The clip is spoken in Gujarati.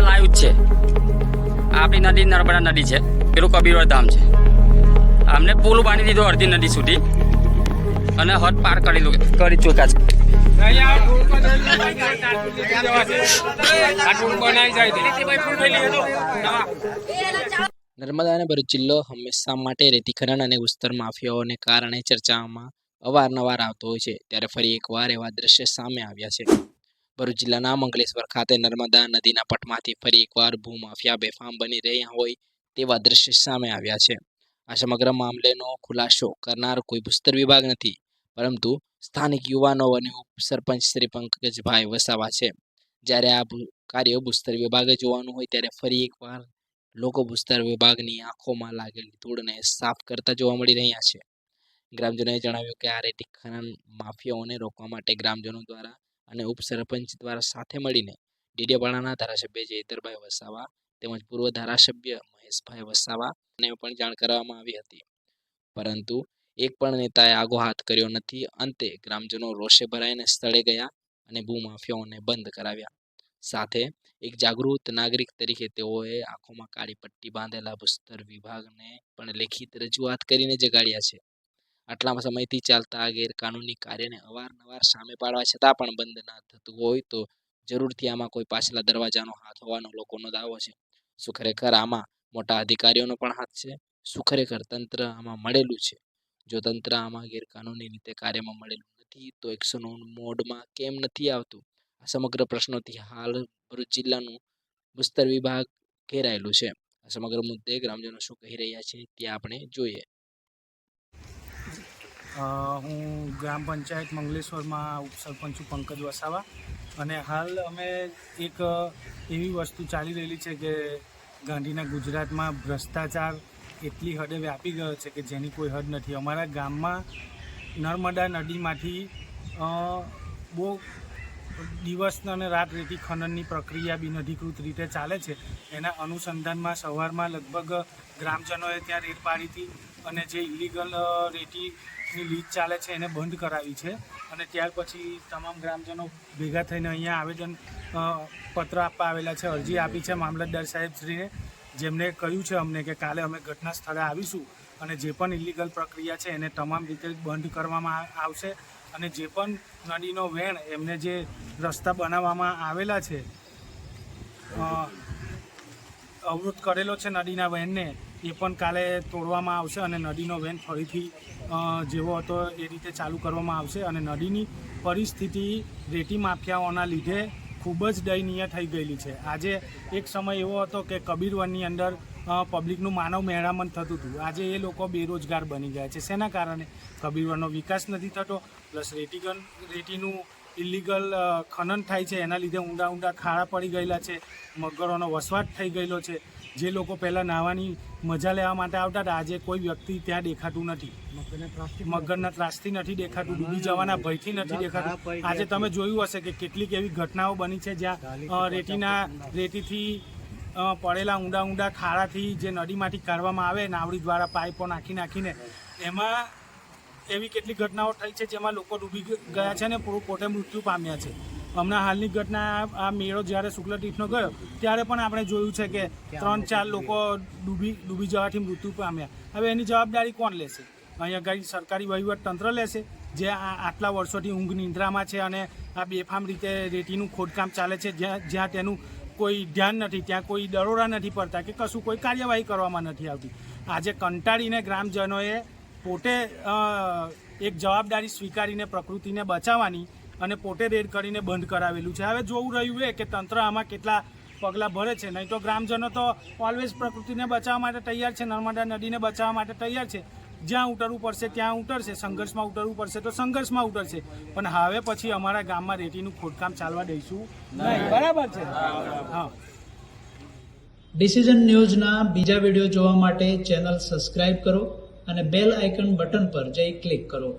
લાવ્યું જ છે. આપણી નદી, નર્મદા નદી છે. પેલું કબીરવર ધામ છે. અમને પુલ બાંધી દીધો અડધી નદી સુધી. અને હદ પાર કરી કરી ચૂક્યા છે. નર્મદા અને ભરૂચ જિલ્લો હંમેશા માટે રેતી ખનન અને ઉસ્તર માફિયાઓને કારણે ચર્ચામાં અવારનવાર આવતો હોય છે. ત્યારે ફરી એકવાર એવા દ્રશ્ય સામે આવ્યા છે. ભરૂચ જિલ્લાના મંગલેશ્વર ખાતે નર્મદા નદીના પટમાંથી ફરી એકવાર ભૂમાફિયા બેફામ બની રહ્યા હોય તેવા દ્રશ્ય સામે આવ્યા છે. આ સમગ્ર મામલેનો ખુલાસો કરનાર કોઈ ભૂસ્તર વિભાગ નથી, પરંતુ સ્થાનિક યુવાનો અને ઉપસરપંચ શ્રી પંકજભાઈ વસાવા છે. જ્યારે આ કાર્ય ભૂસ્તર વિભાગે જોવાનું હોય ત્યારે ફરી એકવાર લોકો ભૂસ્તર વિભાગની આંખોમાં લાગેલી ધૂળને સાફ કરતા જોવા મળી રહ્યા છે. ગ્રામજનોએ જણાવ્યું કે આ રેતી ખનન માફિયાઓને રોકવા માટે ગ્રામજનો દ્વારા અને ઉપસરપંચ દ્વારા સાથે મળીને ડીડીયાપાડાના ધારાસભ્ય જયતરભાઈ વસાવા તેમજ પૂર્વ ધારાસભ્ય મહેશભાઈ વસાવા ને પણ જાણ કરવામાં આવી હતી. પરંતુ એક પણ નેતાએ આગો હાથ કર્યો નથી. અંતે ગ્રામજનો રોષે ભરાઈને સ્થળે ગયા અને ભૂમાફિયાઓને બંધ કરાવ્યા. સાથે એક જાગૃત નાગરિક તરીકે તેઓએ આંખોમાં કાળી પટ્ટી બાંધેલા ભૂસ્તર વિભાગને પણ લેખિત રજૂઆત કરીને જગાડ્યા છે. આટલા સમયથી ચાલતા આ ગેરકાનૂની કાર્યને અવારનવાર સામે પાડવા છતાં પણ બંધ ના થતું હોય તો જરૂરથી આમાં કોઈ પાછલા દરવાજાનો હાથ હોવાનો લોકોનો દાવો છે. શું ખરેખર આમાં મોટા અધિકારીઓનો પણ હાથ છે? શું ખરેખર તંત્ર આમાં મળેલું છે? જો તંત્ર આમાં ગેરકાનૂની રીતે કાર્યમાં મળેલું નથી, તો એકસો મોડમાં કેમ નથી આવતું? આ સમગ્ર પ્રશ્નોથી હાલ ભરૂચ જિલ્લાનું ભૂસ્તર વિભાગ ઘેરાયેલું છે. આ સમગ્ર મુદ્દે ગ્રામજનો શું કહી રહ્યા છે તે આપણે જોઈએ. હું ગ્રામ પંચાયત મંગલેશ્વરમાં ઉપસરપંચ છું પંકજ વસાવા. અને હાલ અમે એક એવી વસ્તુ ચાલી રહેલી છે કે ગાંધીના ગુજરાતમાં ભ્રષ્ટાચાર એટલી હદે વ્યાપી ગયો છે કે જેની કોઈ હદ નથી. અમારા ગામમાં નર્મદા નદીમાંથી બહુ દિવસ અને રાત રેતી ખનનની પ્રક્રિયા બિનઅધિકૃત રીતે ચાલે છે. એના અનુસંધાનમાં સવારમાં લગભગ ગ્રામજનોએ ત્યાં રેડ પાડી હતી. અને જે ઇલીગલ રેતીની લીજ ચાલે છે એને બંધ કરાવી છે. અને ત્યાર પછી તમામ ગ્રામજનો ભેગા થઈને અહીંયા આવેદન પત્ર આપવા આવેલા છે, અરજી આપી છે મામલતદાર સાહેબશ્રીને. જેમને કહ્યું છે અમને કે કાલે અમે ઘટના સ્થળે આવીશું અને જે પણ ઇલીગલ પ્રક્રિયા છે એને તમામ રીતે બંધ કરવામાં આવશે. અને જે પણ નદીનો વેણ એમને જે રસ્તા બનાવવામાં આવેલા છે અવરોધ કરેલો છે નદીના વેનને એ પણ કાલે તોડવામાં આવશે અને નદીનો વેન ફરીથી જેવો હતો એ રીતે ચાલુ કરવામાં આવશે અને નદીની પરિસ્થિતિ રેતી માફિયાઓના લીધે ખૂબ જ દયનીય થઈ ગયેલી છે. આજે એક સમય એવો હતો કે કબીરવનની અંદર પબ્લિકનું માનવ મહેરામણ થતું હતું. આજે એ લોકો બેરોજગાર બની ગયા છે. શેના કારણે? કબીરવનનો વિકાસ નથી થતો, પ્લસ રેતીગન રેતીનું ઇલીગલ ખનન થાય છે. એના લીધે ઊંડા ઊંડા ખાડા પડી ગયેલા છે. મગરોનો વસવાટ થઈ ગયેલો છે. જે લોકો પહેલાં નાહવાની મજા લેવા માટે આવતા હતા આજે કોઈ વ્યક્તિ ત્યાં દેખાતું નથી. મગરના ત્રાસથી નથી દેખાતું ડૂબી જવાના ભયથી નથી દેખાતું. આજે તમે જોયું હશે કે કેટલીક એવી ઘટનાઓ બની છે જ્યાં રેતીના રેતીથી પડેલા ઊંડા ઊંડા ખાડાથી જે નદીમાંથી કાઢવામાં આવે નાવડી દ્વારા પાઇપો નાખી નાખીને એમાં એવી કેટલીક ઘટનાઓ થઈ છે જેમાં લોકો ડૂબી ગયા છે ને પો- પોતે મૃત્યુ પામ્યા છે. હમણાં હાલની ઘટના આ- મેળો જ્યારે શુક્લ ગયો, ત્યારે પણ આપણે જોયું છે કે ત્રણ ચાર લોકો ડૂબી ડૂબી જવાથી મૃત્યુ પામ્યા. હવે એની જવાબદારી કોણ લેશે? અહીંયા આગળ સરકારી વહીવટ તંત્ર લેશે, જે આટલા વર્ષોથી ઊંઘ નિંદ્રામાં છે અને આ બેફામ રીતે રેતીનું ખોદકામ ચાલે છે, જ્યાં જ્યાં તેનું કોઈ ધ્યાન નથી, ત્યાં કોઈ દરોડા નથી પડતા કે કશું કોઈ કાર્યવાહી કરવામાં નથી આવતી. આજે કંટાળીને ગ્રામજનોએ પોતે એક જવાબદારી સ્વીકારીને પ્રકૃતિને બચાવવાની અને પોતે રેડ કરીને બંધ કરાવેલું છે. હવે જોવું રહ્યું એ કે તંત્ર આમાં કેટલા પગલાં ભરે છે. નહીં તો ગ્રામજનો તો ઓલવેઝ પ્રકૃતિને બચાવવા માટે તૈયાર છે. નર્મદા નદીને બચાવવા માટે તૈયાર છે. જ્યાં ઉતરવું પડશે ત્યાં ઉતરશે. સંઘર્ષમાં ઉતરવું પડશે તો સંઘર્ષમાં ઉતરશે. પણ હવે પછી અમારા ગામમાં રેતીનું ખોદકામ ચાલવા દઈશું નહીં. બરાબર છે? હા. ડિસિઝન ન્યૂઝના બીજા વીડિયો જોવા માટે ચેનલ સબસ્ક્રાઇબ કરો અને બેલ આઇકન બટન પર જઈ ક્લિક કરો.